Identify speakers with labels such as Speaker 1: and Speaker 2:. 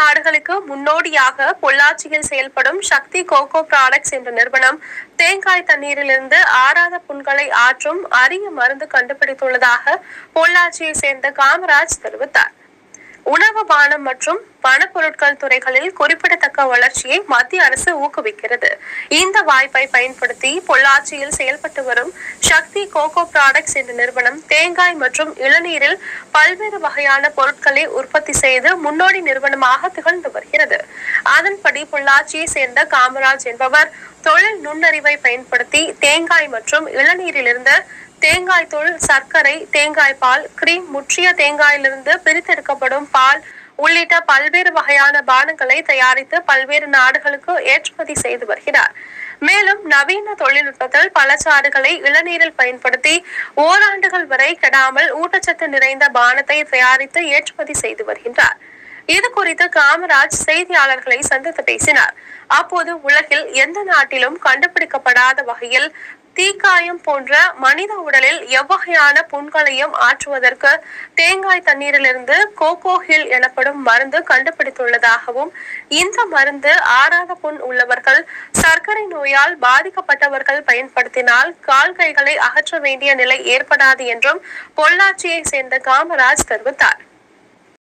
Speaker 1: நாடுகளுக்கு முன்னோடியாக பொள்ளாச்சியில் செயல்படும் சக்தி கோகோ ப்ராடக்ட்ஸ் என்ற நிறுவனம் தேங்காய் தண்ணீரிலிருந்து ஆறாத புண்களை ஆற்றும் அரிய மருந்து கண்டுபிடித்துள்ளதாக பொள்ளாச்சியை சேர்ந்த காமராஜ் தெரிவித்தார். உணவு பானம் மற்றும் பணப்பொருட்கள் துறைகளில் குறிப்பிடத்தக்க வளர்ச்சியை மத்திய அரசு ஊக்குவிக்கிறது. இந்த வாய்ப்பை பயன்படுத்தி பொள்ளாச்சியில் செயல்பட்டு வரும் சக்தி கோகோ ப்ராடக்ட்ஸ் என்ற நிறுவனம் தேங்காய் மற்றும் இளநீரில் பல்வேறு வகையான பொருட்களை உற்பத்தி செய்து முன்னோடி நிறுவனமாக திகழ்ந்து வருகிறது. அதன்படி பொள்ளாச்சியை சேர்ந்த காமராஜ் என்பவர் தொழில் நுண்ணறிவை பயன்படுத்தி தேங்காய் மற்றும் இளநீரிலிருந்து தேங்காய் தூள் சர்க்கரை தேங்காய் பால் கிரீம் முற்றிய தேங்காயிலிருந்து பிரித்தெடுக்கப்படும் பால் உள்ளிட்ட பல்வேறு வகையான பானங்களை தயாரித்து பல்வேறு நாடுகளுக்கு ஏற்றுமதி செய்து வருகிறார். மேலும் நவீன தொழில்நுட்பத்தில் பழச்சாறுகளை இளநீரில் பயன்படுத்தி ஓராண்டுகள் வரை கெடாமல் ஊட்டச்சத்து நிறைந்த பானத்தை தயாரித்து ஏற்றுமதி செய்து வருகின்றார். இது குறித்து காமராஜ் செய்தியாளர்களை சந்தித்து பேசினார். அப்போது உலகில் எந்த நாட்டிலும் கண்டுபிடிக்கப்படாத வகையில் தீக்காயம் போன்ற மனித உடலில் எவ்வகையான புண்களையும் ஆற்றுவதற்கு தேங்காய் தண்ணீரிலிருந்து கோகோ ஹில் எனப்படும் மருந்து கண்டுபிடித்துள்ளதாகவும் இந்த மருந்து ஆறாத புண் உள்ளவர்கள் சர்க்கரை நோயால் பாதிக்கப்பட்டவர்கள் பயன்படுத்தினால் கால் கைகளை அகற்ற வேண்டிய நிலை ஏற்படாது என்றும் பொள்ளாச்சியை சேர்ந்த காமராஜ் தெரிவித்தார்.